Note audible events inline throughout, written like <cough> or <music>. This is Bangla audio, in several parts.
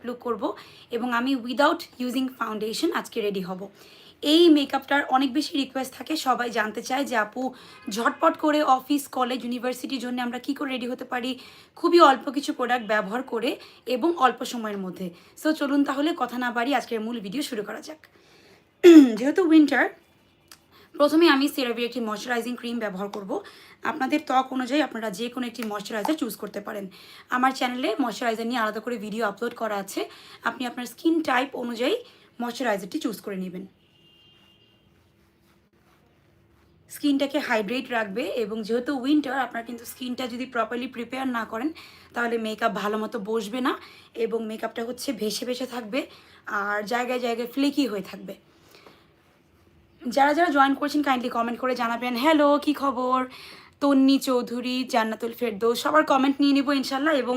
মেকআপ লুক করব এবং আমি উইদাউট ইউজিং ফাউন্ডেশন আজকে রেডি হব। এই মেকআপটার অনেক বেশি রিকোয়েস্ট থাকে, সবাই জানতে চায় যে আপু, ঝটপট করে অফিস কলেজ ইউনিভার্সিটির জন্য আমরা কী করে রেডি হতে পারি? খুবই অল্প কিছু প্রোডাক্ট ব্যবহার করে এবং অল্প সময়ের মধ্যে। সো চলুন তাহলে কথা না বাড়ি আজকের মূল ভিডিও শুরু করা যাক। <clears throat> যেহেতু উইন্টার প্রথমে আমি সেরাভির একটি ময়শ্চারাইজিং ক্রিম ব্যবহার করব। আপনাদের ত্বক অনুযায়ী আপনারা যে কোনো একটি ময়শ্চারাইজার চুজ করতে পারেন। আমার চ্যানেলে ময়শ্চারাইজার নিয়ে আলাদা করে ভিডিও আপলোড করা আছে। আপনি আপনার স্কিন টাইপ অনুযায়ী ময়শ্চারাইজারটি চুজ করে নেবেন। স্কিনটাকে হাইড্রেট রাখবে এবং যেহেতু উইন্টার আপনার কিন্তু স্কিনটা যদি প্রপারলি প্রিপেয়ার না করেন, তাহলে মেকআপ ভালো মতো বসবে না এবং মেকআপটা হচ্ছে ভেসে ভেসে থাকবে আর জায়গায় জায়গায় ফ্লেকি হয়ে থাকবে। যারা যারা জয়েন করছেন কাইন্ডলি কমেন্ট করে জানাবেন। হ্যালো কি খবর? তন্নি চৌধুরী, জান্নাতুল ফেরদৌস, সবার কমেন্ট নিয়ে নিব ইনশাল্লাহ এবং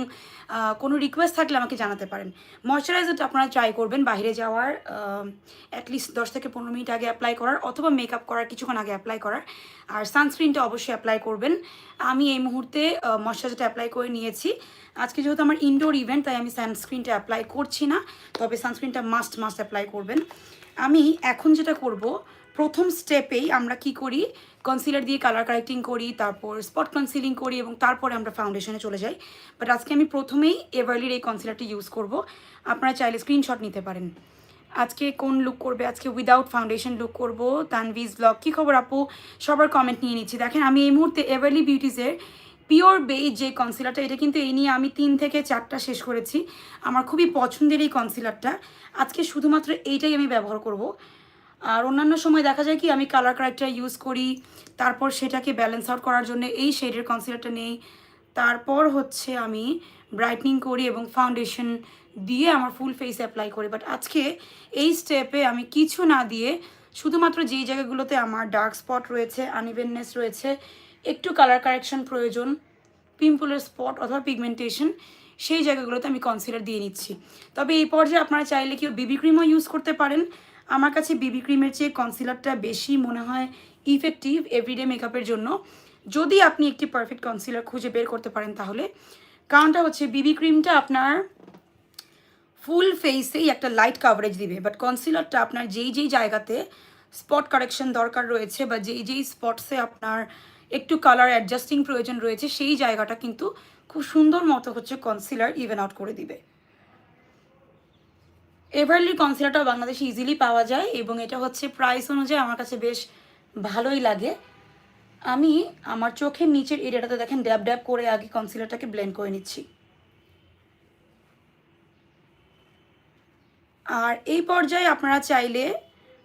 কোনো রিকোয়েস্ট থাকলে আমাকে জানাতে পারেন। ময়শ্চারাইজারটা আপনারা ট্রাই করবেন বাইরে যাওয়ার অ্যাটলিস্ট দশ থেকে পনেরো মিনিট আগে অ্যাপ্লাই করার অথবা মেকআপ করার কিছুক্ষণ আগে অ্যাপ্লাই করার। আর সানস্ক্রিনটা অবশ্যই অ্যাপ্লাই করবেন। আমি এই মুহূর্তে ময়শ্চারাইজারটা অ্যাপ্লাই করে নিয়েছি। আজকে যেহেতু আমার ইনডোর ইভেন্ট তাই আমি সানস্ক্রিনটা অ্যাপ্লাই করছি না, তবে সানস্ক্রিনটা মাস্ট মাস্ট অ্যাপ্লাই করবেন। আমি এখন যেটা করব প্রথম স্টেপেই আমরা কি করি? কনসিলার দিয়ে কালার কারেক্টিং করি, তারপর স্পট কনসিলিং করি এবং তারপরে আমরা ফাউন্ডেশনে চলে যাই। বাট আজকে আমি প্রথমেই এভারলির এই কনসিলারটি ইউজ করব। আপনারা চাইলে স্ক্রিনশট নিতে পারেন। আজকে কোন লুক করবে? আজকে উইদাউট ফাউন্ডেশন লুক করব। তানভিজ ব্লগ কী খবর আপু? সবার কমেন্ট নিয়ে নিচ্ছি। দেখেন, আমি এই মুহূর্তে এভারলি বিউটিজের পিওর বেই যে কনসিলারটা এটা কিন্তু এই নিয়ে আমি তিন থেকে চারটা শেষ করেছি। আমার খুবই পছন্দের এই কনসিলারটা আজকে শুধুমাত্র এইটাই আমি ব্যবহার করব। আর অন্যান্য সময় দেখা যায় কি, আমি কালার কারেক্টার ইউজ করি, তারপর সেটাকে ব্যালেন্স আউট করার জন্য এই শেডের কনসিলারটা নেই। তারপর হচ্ছে আমি ব্রাইটনিং করি এবং ফাউন্ডেশন দিয়ে আমার ফুল ফেস অ্যাপ্লাই করি। বাট আজকে এই স্টেপে আমি কিছু না দিয়ে শুধুমাত্র যেই জায়গাগুলোতে আমার ডার্ক স্পট রয়েছে আনইভেননেস রয়েছে, একটু কালার কারেকশন প্রয়োজন পিম্পলের স্পট অথবা পিগমেন্টেশন সেই জায়গাগুলোতে আমি কনসিলার দিয়ে নিচ্ছি। তবে এই পর্যায়ে আপনারা চাইলে কেউ বিবি ক্রিমও ইউজ করতে পারেন আমার কাছে বিবি ক্রিমের চেয়ে কনসিলারটা বেশি মনে হয় ইফেক্টিভ এভরিডে মেকআপের জন্য। যদি আপনি একটি পারফেক্ট কনসিলার খুঁজে বের করতে পারেন তাহলে। কারণটা হচ্ছে বিবি ক্রিমটা আপনার ফুল ফেসেই একটা লাইট কাভারেজ দিবে। বাট কনসিলারটা আপনার যেই যেই জায়গাতে স্পট কারেকশন দরকার রয়েছে বা যেই যেই স্পটসে আপনার একটু কালার অ্যাডজাস্টিং প্রয়োজন রয়েছে, সেই জায়গাটা কিন্তু খুব সুন্দর মতো হচ্ছে কনসিলার ইভেন আউট করে দিবে। এভারলি কনসিলারটা বাংলাদেশে ইজিলি পাওয়া যায় এবং এটা হচ্ছে প্রাইস অনুযায়ী আমার কাছে বেশ ভালোই লাগে। আমি আমার চোখের নিচের এরিয়াটাতে দেখেন ড্যাব ড্যাব করে আগে কনসিলারটাকে ব্লেন্ড করে নিচ্ছি। আর এই পর্যায়ে আপনারা চাইলে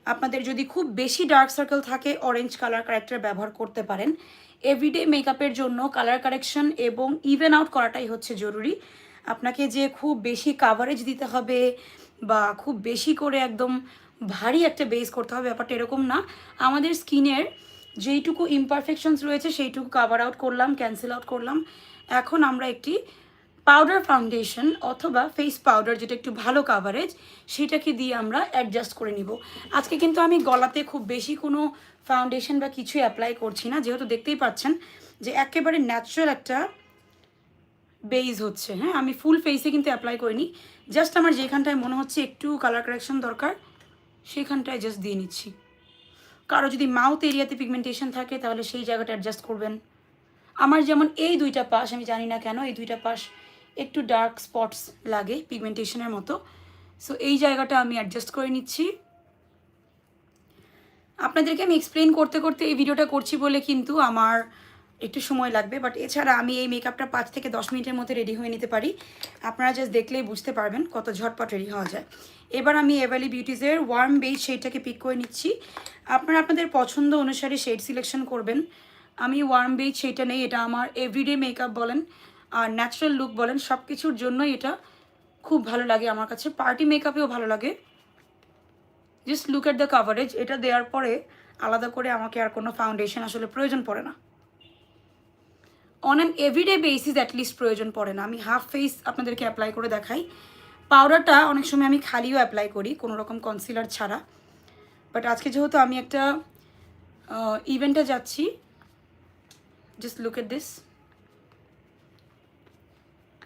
আপনাদের যদি খুব বেশি ডার্ক সার্কেল থাকে অরেঞ্জ কালার কারেক্টার ব্যবহার করতে পারেন। এভরিডে মেকআপের জন্য কালার কারেকশন এবং ইভেন আউট করাটাই হচ্ছে জরুরি। আপনাকে যে খুব বেশি কাভারেজ দিতে হবে বা খুব বেশি করে একদম ভারী একটা বেস করতে হবে, ব্যাপারটা এরকম না। আমাদের স্কিনের যেইটুকু ইমপারফেকশনস রয়েছে, সেইটুকু কাভার আউট করলাম ক্যান্সেল আউট করলাম। এখন আমরা একটি পাউডার ফাউন্ডেশন অথবা ফেস পাউডার যেটা একটু ভালো কাভারেজ সেটাকে দিয়ে আমরা অ্যাডজাস্ট করে নিব। আজকে কিন্তু আমি গলাতে খুব বেশি কোনো ফাউন্ডেশন বা কিছুই অ্যাপ্লাই করছি না। যেহেতু দেখতেই পাচ্ছেন যে একেবারে ন্যাচারাল একটা বেইজ হচ্ছে হ্যাঁ? আমি ফুল ফেসে কিন্তু অ্যাপ্লাই করিনি। জাস্ট আমার যেখানটায় মনে হচ্ছে একটু কালার কারেকশন দরকার, সেখানটায় জাস্ট দিয়ে নিচ্ছি। কারও যদি মাউথ এরিয়াতে পিগমেন্টেশন থাকে, তাহলে সেই জায়গাটা অ্যাডজাস্ট করবেন। আমার যেমন এই দুইটা পাশ, আমি জানি না কেন এই দুইটা পাশ একটু ডার্ক স্পটস লাগে পিগমেন্টেশনের মতো। সো এই জায়গাটা আমি অ্যাডজাস্ট করে নিচ্ছি। আপনাদেরকে আমি এক্সপ্লেন করতে করতে এই ভিডিওটা করছি বলে কিন্তু আমার একটু সময় লাগবে বাট এছাড়া আমি এই মেকআপটা পাঁচ থেকে দশ মিনিটের মধ্যে রেডি হয়ে নিতে পারি। আপনারা জাস্ট দেখলেই বুঝতে পারবেন কত ঝটপট রেডি হওয়া যায়। এবার আমি এভালি বিউটিজের ওয়ার্ম বেজ শেডটাকে পিক করে নিচ্ছি। আপনারা আপনাদের পছন্দ অনুসারে শেড সিলেকশন করবেন। আমি ওয়ার্ম বেজ শেডটা নেই, এটা আমার এভরিডে মেকআপ বলেন, আর ন্যাচারাল লুক বলেন সব কিছুর জন্যই এটা খুব ভালো লাগে আমার কাছে। পার্টি মেকআপেও ভালো লাগে। Just look at the coverage এটা দেওয়ার পরে আলাদা করে আমাকে আর কোনো ফাউন্ডেশন আসলে প্রয়োজন পড়ে না। On an everyday basis at least প্রয়োজন পড়ে না। আমি হাফ ফেস আপনাদেরকে অ্যাপ্লাই করে দেখাই। পাউডারটা অনেক সময় আমি খালিও অ্যাপ্লাই করি, কোনো রকম কনসিলার ছাড়া। বাট আজকে যেহেতু আমি একটা ইভেন্টে যাচ্ছি জাস্ট লুক এট দিস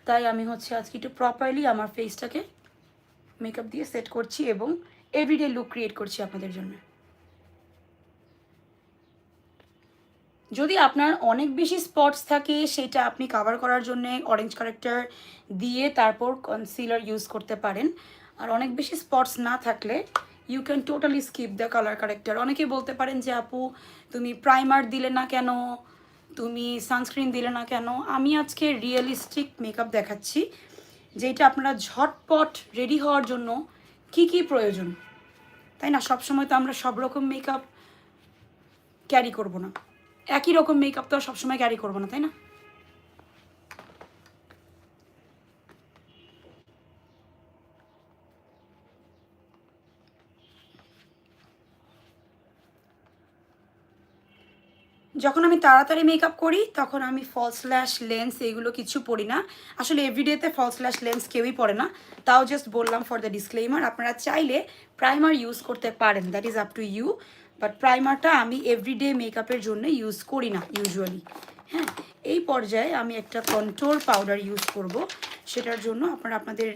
তাই আমি হচ্ছে আজকে একটু প্রপারলি আমার ফেসটাকে মেকআপ দিয়ে সেট করছি এবং এভরিডে লুক ক্রিয়েট করছি আপনাদের জন্য। যদি আপনার অনেক বেশি স্পটস থাকে, সেটা আপনি কাভার করার জন্য অরেঞ্জ কারেক্টার দিয়ে তারপর কনসিলার ইউজ করতে পারেন। আর অনেক বেশি স্পটস না থাকলে you can totally skip the colour corrector অনেকে বলতে পারেন যে, আপু, তুমি প্রাইমার দিলে না কেন? তুমি সানস্ক্রিন দিলে না কেন? আমি আজকে রিয়েলিস্টিক মেকআপ দেখাচ্ছি, যেটা আপনারা ঝটপট রেডি হওয়ার জন্য কি কি প্রয়োজন? তাই না? সবসময় তো আমরা সব রকম মেকআপ ক্যারি করব না। একই রকম মেকআপ তো আর সবসময় ক্যারি করব না, তাই না? যখন আমি তাড়াতাড়ি মেকআপ করি, তখন আমি ফলস ল্যাশ লেন্স এগুলো কিছু পরি না। আসলে এভরিডেতে ফলস ল্যাশ লেন্স কেউই পরে না। তাও জাস্ট বললাম ফর দ্য ডিসক্লেমার আপনারা চাইলে প্রাইমার ইউজ করতে পারেন that is up to you but প্রাইমারটা আমি এভরিডে মেকআপের জন্য ইউজ করি না ইউজুয়ালি হ্যাঁ এই পর্যায়ে আমি একটা কন্ট্রোল পাউডার ইউজ করব। সেটার জন্য আপনারা আপনাদের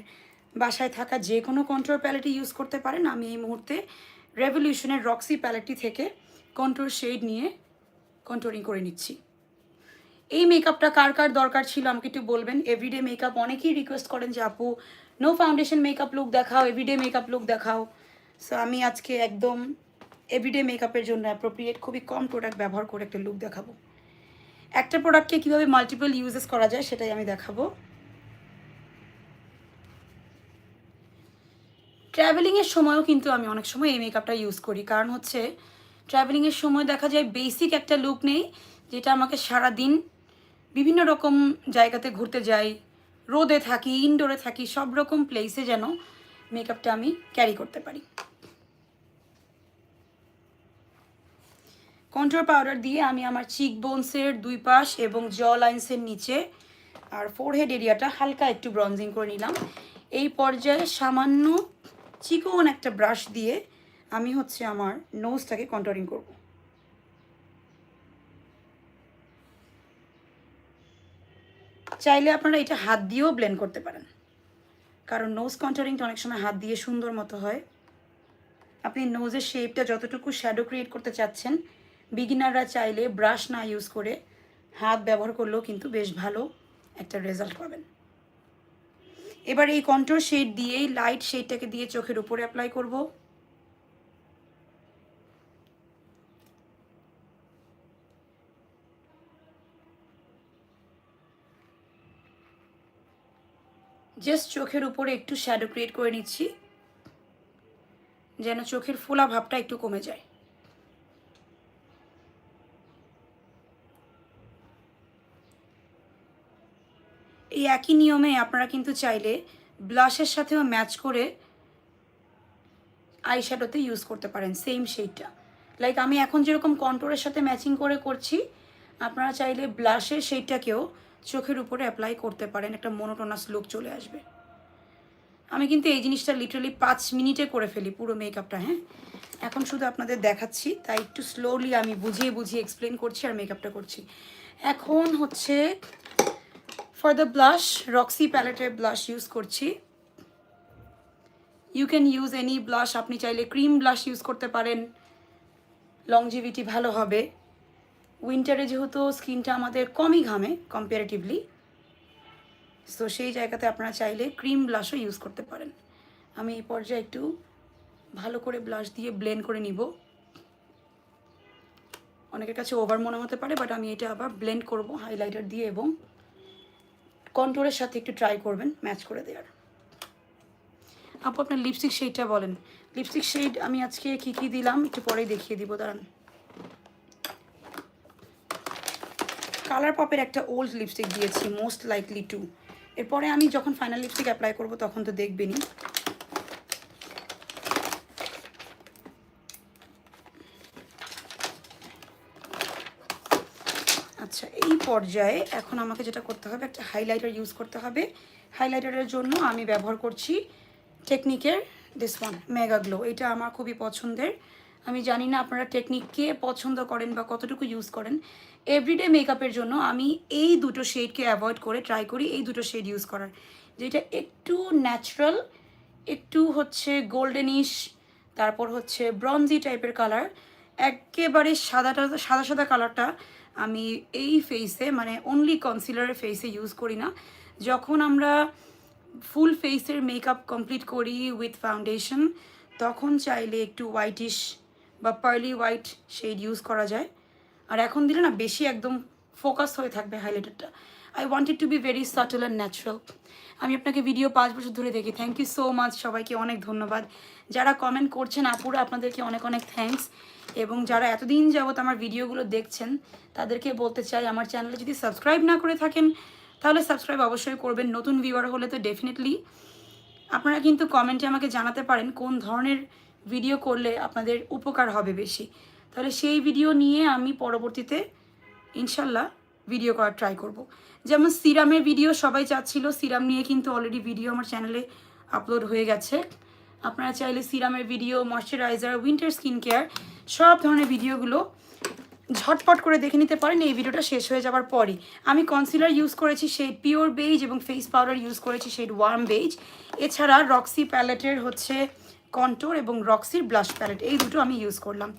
বাসায় থাকা যে কোনো কন্ট্রোল প্যালেটই ইউজ করতে পারেন। আমি এই মুহূর্তে রেভলিউশনের রক্সি প্যালেটটি থেকে কন্ট্রোল শেড নিয়ে কন্ট্রোলিং করে নিচ্ছি। এই মেকআপটা কার কার দরকার ছিল আমাকে একটু বলবেন? এভরিডে মেকআপ অনেকেই রিকোয়েস্ট করেন যে, আপু নো ফাউন্ডেশন মেকআপ লুক দেখাও এভরিডে মেকআপ লুক দেখাও। সো আমি আজকে একদম এভরিডে মেকআপের জন্য অ্যাপ্রোপ্রিয়েট খুবই কম প্রোডাক্ট ব্যবহার করে একটা লুক দেখাবো। একটা প্রোডাক্টকে কীভাবে মাল্টিপল ইউজেস করা যায় সেটাই আমি দেখাবো। ট্র্যাভেলিংয়ের সময়ও কিন্তু আমি অনেক সময় এই মেকআপটা ইউজ করি। কারণ হচ্ছে ট্র্যাভেলিংয়ের সময় দেখা যায় বেসিক একটা লুক নেই, যেটা আমাকে সারা দিন বিভিন্ন রকম জায়গাতে ঘুরতে যাই, রোদে থাকি ইনডোরে থাকি, সব রকম প্লেসে যেন মেকআপটা আমি ক্যারি করতে পারি। কন্ট্রোল পাউডার দিয়ে আমি আমার চিক বোনসের দুই পাশ এবং জ লাইন্সের নিচে আর ফোরহেড এরিয়াটা হালকা একটু ব্রঞ্জিং করে নিলাম। এই পর্যায়ে সামান্য চিকন একটা ব্রাশ দিয়ে আমি হচ্ছে আমার নোজটাকে কন্ট্রোলিং করব। চাইলে আপনারা এটা হাত দিয়েও ব্লেন্ড করতে পারেন। কারণ নোজ কন্ট্রোলিংটা অনেক সময় হাত দিয়ে সুন্দর মতো হয়। আপনি নোজের শেপটা যতটুকু শ্যাডো ক্রিয়েট করতে চাচ্ছেন বিগিনাররা চাইলে ব্রাশ না ইউজ করে হাত ব্যবহার করলেও কিন্তু বেশ ভালো একটা রেজাল্ট পাবেন। এবার এই কন্ট্রোল শেড দিয়েই লাইট শেডটাকে দিয়ে চোখের উপরে অ্যাপ্লাই করব। জাস্ট চোখের উপরে একটু শ্যাডো ক্রিয়েট করে নিচ্ছি, যেন চোখের ফোলা ভাবটা একটু কমে যায়। এই একই নিয়মে আপনারা কিন্তু চাইলে ব্লাশের সাথেও ম্যাচ করে আই শ্যাডোতে ইউজ করতে পারেন সেম শেডটা লাইক আমি এখন যেরকম কন্ট্রোলের সাথে ম্যাচিং করে করছি, আপনারা চাইলে ব্লাশের শেডটাকেও চোখের উপরে অ্যাপ্লাই করতে পারেন, একটা মনোটোনাস লুক চলে আসবে। আমি কিন্তু এই জিনিসটা লিটারালি পাঁচ মিনিটে করে ফেলি, পুরো মেকআপটা হ্যাঁ? এখন শুধু আপনাদের দেখাচ্ছি, তাই একটু স্লোলি আমি বুঝিয়ে বুঝিয়ে এক্সপ্লেন করছি আর মেকআপটা করছি। এখন হচ্ছে ফর দ্য ব্লাশ রক্সি প্যালেটের ব্লাশ ইউজ করছি। You can use any blush আপনি চাইলে ক্রিম ব্লাশ ইউজ করতে পারেন। লংজিভিটি ভালো হবে। উইন্টারে যেহেতু স্কিনটা আমাদের কমই ঘামে কম্পারেটিভলি সো সেই জায়গাতে আপনারা চাইলে ক্রিম ব্লাশও ইউজ করতে পারেন। আমি এই পর্যায়ে একটু ভালো করে ব্লাশ দিয়ে ব্লেন্ড করে নিব। অনেকের কাছে ওভার মনে হতে পারে বাট আমি এটা আবার ব্লেন্ড করব হাইলাইটার দিয়ে এবং কন্ট্রোলের সাথে একটু ট্রাই করবেন ম্যাচ করে দেওয়ার আপু, আপনার লিপস্টিক শেডটা বলেন। লিপস্টিক শেড আমি আজকে কী কী দিলাম, একটু পরেই দেখিয়ে দিব, দাঁড়ান। কালার পপের একটা ওল্ড লিপস্টিক দিয়েছি মোস্ট লাইকলি টু এরপরে আমি যখন ফাইনাল লিপস্টিক অ্যাপ্লাই করব, তখন তো দেখবেনই আচ্ছা এই পর্যায়ে এখন আমাকে যেটা করতে হবে, একটা হাইলাইটার ইউজ করতে হবে। হাইলাইটারের জন্য আমি ব্যবহার করছি টেকনিকের দিস ওয়ান মেগা গ্লো এটা আমার খুবই পছন্দের। আমি জানি না আপনারা টেকনিককে পছন্দ করেন বা কতটুকু ইউজ করেন। এভরিডে মেকআপের জন্য আমি এই দুটো শেডকে অ্যাভয়েড করে ট্রাই করি, এই দুটো শেড ইউজ করার। যেটা একটু ন্যাচারাল একটু হচ্ছে গোল্ডেনিশ তারপর হচ্ছে ব্রঞ্জি টাইপের কালার একেবারে সাদাটা, সাদা সাদা কালারটা আমি এই ফেসে মানে অনলি কনসিলারের ফেসে ইউজ করি না। যখন আমরা ফুল ফেসের মেকআপ কমপ্লিট করি উইথ ফাউন্ডেশন তখন চাইলে একটু হোয়াইটিশ বা পার্লি হোয়াইট শেড ইউজ করা যায়। আর এখন দিলে না, বেশি একদম ফোকাস হয়ে থাকবে হাইলাইটারটা I wanted to be very subtle and natural আমি আপনাকে ভিডিও পাঁচ বছর ধরে দেখি। থ্যাংক ইউ সো মাচ সবাইকে অনেক ধন্যবাদ। যারা কমেন্ট করছেন, আপুরা, আপনাদেরকে অনেক অনেক থ্যাঙ্কস এবং যারা এতদিন যাবত আমার ভিডিওগুলো দেখছেন, তাদেরকে বলতে চাই, আমার চ্যানেলে যদি সাবস্ক্রাইব না করে থাকেন, তাহলে সাবস্ক্রাইব অবশ্যই করবেন। নতুন ভিউয়ার হলে তো ডেফিনেটলি আপনারা কিন্তু কমেন্টে আমাকে জানাতে পারেন, কোন ধরনের ভিডিও করলে আপনাদের উপকার হবে বেশি। তাহলে সেই ভিডিও নিয়ে আমি পরবর্তীতে ইনশাল্লাহ ভিডিও করার ট্রাই করব। যেমন সিরামের ভিডিও সবাই চাচ্ছিল, সিরাম নিয়ে কিন্তু অলরেডি ভিডিও আমার চ্যানেলে আপলোড হয়ে গেছে। আপনারা চাইলে সিরামের video moisturiser winter skin care সব ধরনের ভিডিওগুলো ঝটপট করে দেখে নিতে পারেন। এই ভিডিওটা শেষ হয়ে যাওয়ার পরই। আমি কনসিলার ইউজ করেছি শেড পিওর বেজ এবং ফেস পাউডার ইউজ করেছি শেড ওয়ার্ম বেজ এছাড়া রক্সি প্যালেটের হচ্ছে কন্টোর এবং রক্সির ব্লাশ প্যালেট এই দুটো আমি ইউজ করলাম।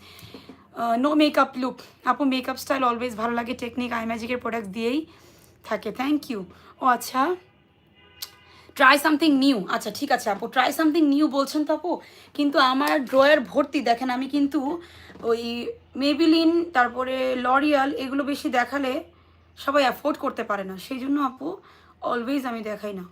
নো মেকআপ লুক আপু মেকআপ স্টাইল অলওয়েজ ভালো লাগে। টেকনিক আই ম্যাজিকের প্রোডাক্ট দিয়েই থাকে। থ্যাংক ইউ ও আচ্ছা। ট্রাই সামথিং নিউ আচ্ছা ঠিক আছে আপু ট্রাই সামথিং নিউ বলছেন তো আপু, কিন্তু আমার ড্রয়ার ভর্তি, দেখেন আমি কিন্তু ওই মেবিলিন তারপরে লরিয়াল এগুলো বেশি দেখালে সবাই অ্যাফোর্ড করতে পারে না। সেই জন্য আপু অলওয়েজ আমি দেখাই না।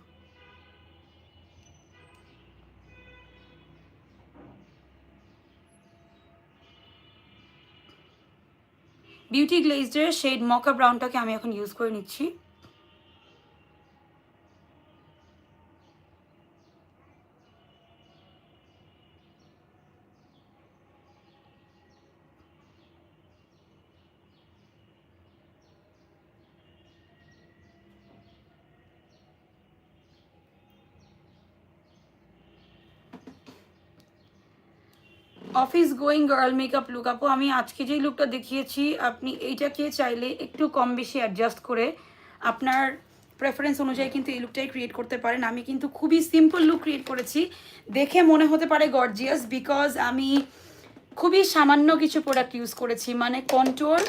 বিউটি গ্লেজডের শেড মকা ব্রাউনটাকে আমি এখন ইউজ করে নিচ্ছি। Office going girl makeup look আপু, আমি আজকে যেই লুকটা দেখিয়েছি, আপনি এইটাকে চাইলে একটু কম বেশি অ্যাডজাস্ট করে আপনার প্রেফারেন্স অনুযায়ী কিন্তু এই লুকটাই ক্রিয়েট করতে পারেন। আমি কিন্তু খুবই সিম্পল লুক ক্রিয়েট করেছি। দেখে মনে হতে পারে গর্জিয়াস বিকজ আমি খুবই সামান্য কিছু প্রোডাক্ট ইউজ করেছি মানে কন্ট্রোল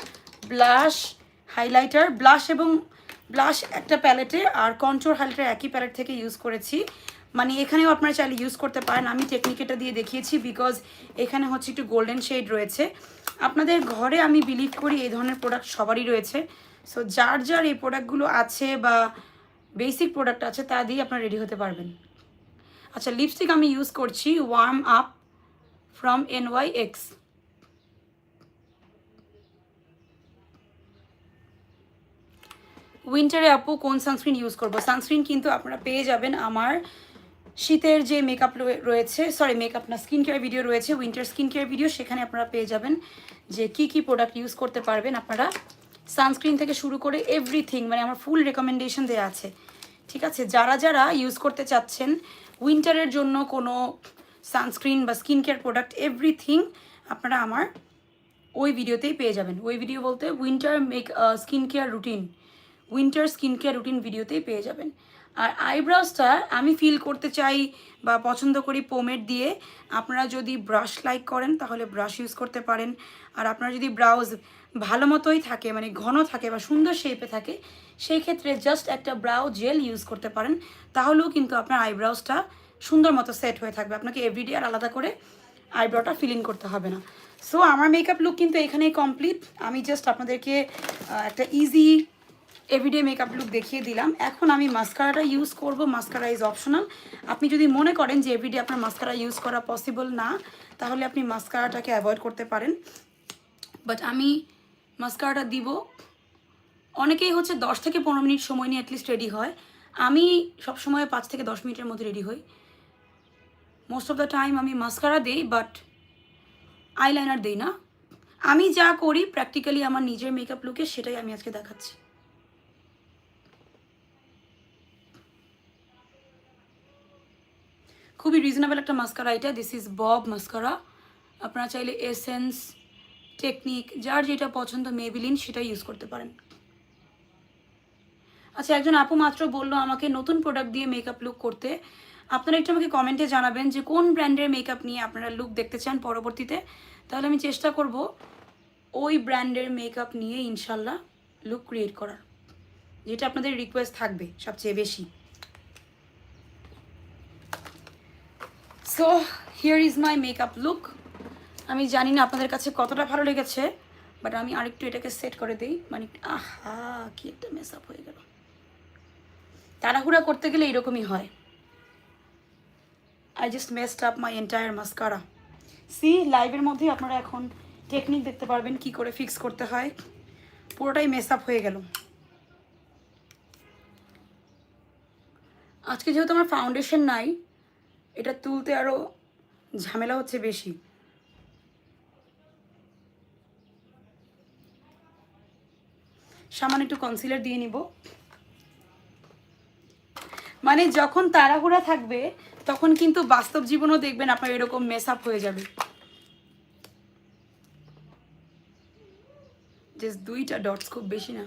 ব্লাশ হাইলাইটার ব্লাশ এবং ব্লাশ একটা প্যালেটে আর কন্ট্রোল হাইলাইটার একই প্যালেট থেকে ইউজ করেছি। মানে এখানেও আপনারা চাইলে ইউজ করতে পারেন। আমি টেকনিক এটা দিয়ে দেখিয়েছি বিকজ এখানে হচ্ছে একটু গোল্ডেন শেড রয়েছে। আপনাদের ঘরে আমি বিলিভ করি এই ধরনের প্রোডাক্ট সবারই রয়েছে। সো যার যার এই প্রোডাক্টগুলো আছে বা বেসিক প্রোডাক্ট আছে, তা দিয়ে আপনারা রেডি হতে পারবেন। আচ্ছা লিপস্টিক আমি ইউজ করছি warm up from N Y X উইন্টারে আপু কোন সানস্ক্রিন ইউজ করব? সানস্ক্রিন কিন্তু আপনারা পেয়ে যাবেন আমার শীতের যে মেকআপ রয়েছে সরি মেকআপ না স্কিন কেয়ার ভিডিও রয়েছে উইন্টার স্কিন কেয়ার ভিডিও সেখানে আপনারা পেয়ে যাবেন যে কি কি প্রোডাক্ট ইউজ করতে পারবেন আপনারা। সানস্ক্রিন থেকে শুরু করে এভরিথিং মানে আমার ফুল রেকমেন্ডেশন দেওয়া আছে। ঠিক আছে? যারা যারা ইউজ করতে চাচ্ছেন উইন্টারের জন্য কোনো সানস্ক্রিন বা স্কিন কেয়ার প্রোডাক্ট এভরিথিং আপনারা আমার ওই ভিডিওতেই পেয়ে যাবেন। ওই ভিডিও বলতে winter make skin care routine winter skin care routine ভিডিওতেই পেয়ে যাবেন। আর আইব্রাউজটা আমি ফিল করতে চাই বা পছন্দ করি পোমের দিয়ে। আপনারা যদি ব্রাশ লাইক করেন, তাহলে ব্রাশ ইউজ করতে পারেন। আর আপনারা যদি ব্রাউজ ভালো মতোই থাকে মানে ঘন থাকে বা সুন্দর শেপে থাকে, সেই ক্ষেত্রে জাস্ট একটা ব্রাউ জেল ইউজ করতে পারেন। তাহলেও কিন্তু আপনার আইব্রাউজটা সুন্দর মতো সেট হয়ে থাকবে। আপনাকে এভরিডে আর আলাদা করে আইব্রোটা ফিলিং করতে হবে না। সো আমার মেকআপ লুক কিন্তু এখানেই কমপ্লিট আমি জাস্ট আপনাদেরকে একটা ইজি এভরিডে মেকআপ লুক দেখিয়ে দিলাম। এখন আমি মাস্কারাটা ইউজ করব। মাস্কারা ইজ অপশনাল আপনি যদি মনে করেন যে এভরিডে আপনার মাস্কারা ইউজ করা পসিবল না, তাহলে আপনি মাস্কারাটাকে অ্যাভয়েড করতে পারেন। বাট আমি মাস্কারাটা দিব। অনেকেই হচ্ছে দশ থেকে পনেরো মিনিট সময় নিয়ে অ্যাটলিস্ট রেডি হয়। আমি সবসময় পাঁচ থেকে দশ মিনিটের মধ্যে রেডি হই। মোস্ট অফ দ্য টাইম আমি মাস্কারা দিই বাট আইলাইনার দিই না। আমি যা করি প্র্যাকটিক্যালি আমার নিজের মেকআপ লুকে সেটাই আমি আজকে দেখাচ্ছি। খুবই রিজনেবল একটা মাস্কারা এটা। দিস ইজ বব মাস্কারা আপনারা চাইলে এসেন্স টেকনিক যার যেটা পছন্দ মেবিলিন সেটা ইউজ করতে পারেন। আচ্ছা একজন আপু মাত্র বলল আমাকে নতুন প্রোডাক্ট দিয়ে মেকআপ লুক করতে। আপনারা একটু আমাকে কমেন্টে জানাবেন যে কোন ব্র্যান্ডের মেকআপ নিয়ে আপনারা লুক দেখতে চান পরবর্তীতে। তাহলে আমি চেষ্টা করব ওই ব্র্যান্ডের মেকআপ নিয়ে ইনশাল্লাহ লুক ক্রিয়েট করার। যেটা আপনাদের রিকোয়েস্ট থাকবে সবচেয়ে বেশি। So here is my makeup look আমি জানি না আপনাদের কাছে কতটা ভালো লেগেছে বাট আমি আরেকটু এটাকে সেট করে দিই। মানে আহা, কি একটা মেস আপ হয়ে গেল। তাড়াহুড়া করতে গেলে এরকমই হয়। I just messed up my entire mascara see লাইভের মধ্যে আপনারা এখন টেকনিক দেখতে পারবেন কি করে ফিক্স করতে হয়। পুরোটাই মেস আপ হয়ে গেল। আজকে যেহেতু আমার ফাউন্ডেশন নাই এটা তুলতে আরও ঝামেলা হচ্ছে বেশি। সামান্য একটু কনসিলার দিয়ে নিব। মানে যখন তাড়াহুড়া থাকবে, তখন কিন্তু বাস্তব জীবনও দেখবেন আপনার এরকম মেস আপ হয়ে যাবে। জাস্ট দুইটা ডটস খুব বেশি না।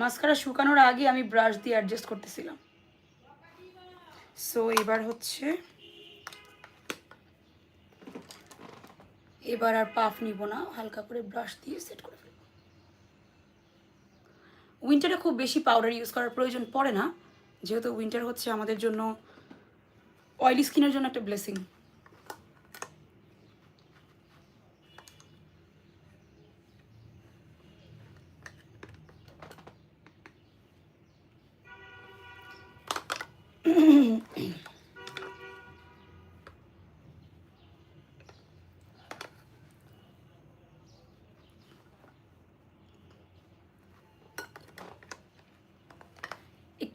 মাস্কারা শুকানোর আগে আমি ব্রাশ দিয়ে অ্যাডজাস্ট করতেছিলাম। সো এবার হচ্ছে, এবার আর পাফ নিব না, হালকা করে ব্রাশ দিয়ে সেট করে ফেলব। উইন্টারে খুব বেশি পাউডার ইউজ করার প্রয়োজন পড়ে না, যেহেতু উইন্টার হচ্ছে আমাদের জন্য অয়েলি স্কিনের জন্য একটা ব্লেসিং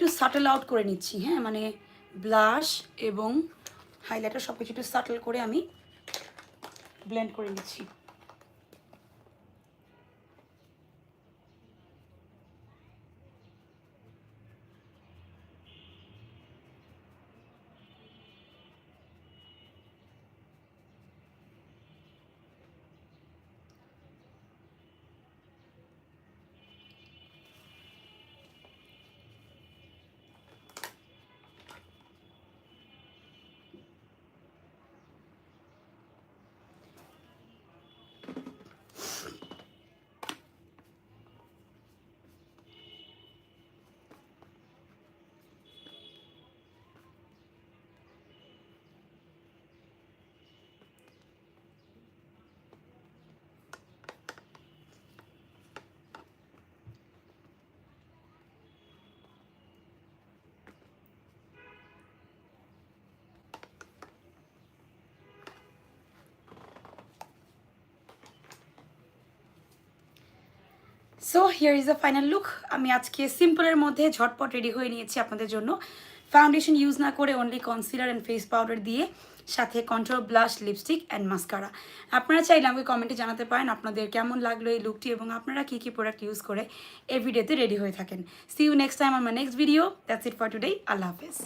একটু সাটেল আউট করে নিচ্ছি হ্যাঁ? মানে ব্লাশ এবং হাইলাইটার সব কিছু একটু সাটল করে আমি ব্লেন্ড করে নিচ্ছি। So here is the final look আমি আজকে সিম্পলের মধ্যে ঝটপট রেডি হয়ে নিয়েছি আপনাদের জন্য। ফাউন্ডেশন ইউজ না করে only concealer and face powder দিয়ে, সাথে control blush lipstick and mascara আপনারা চাইলে আমাকে কমেন্টে জানাতে পারেন আপনাদের কেমন লাগল এই লুকটি এবং আপনারা কী কী প্রোডাক্ট ইউজ করে এভরিডেতে রেডি হয়ে থাকেন। সি ইউ নেক্সট টাইম আমার next video that's it for today আল্লাহ হাফেজ।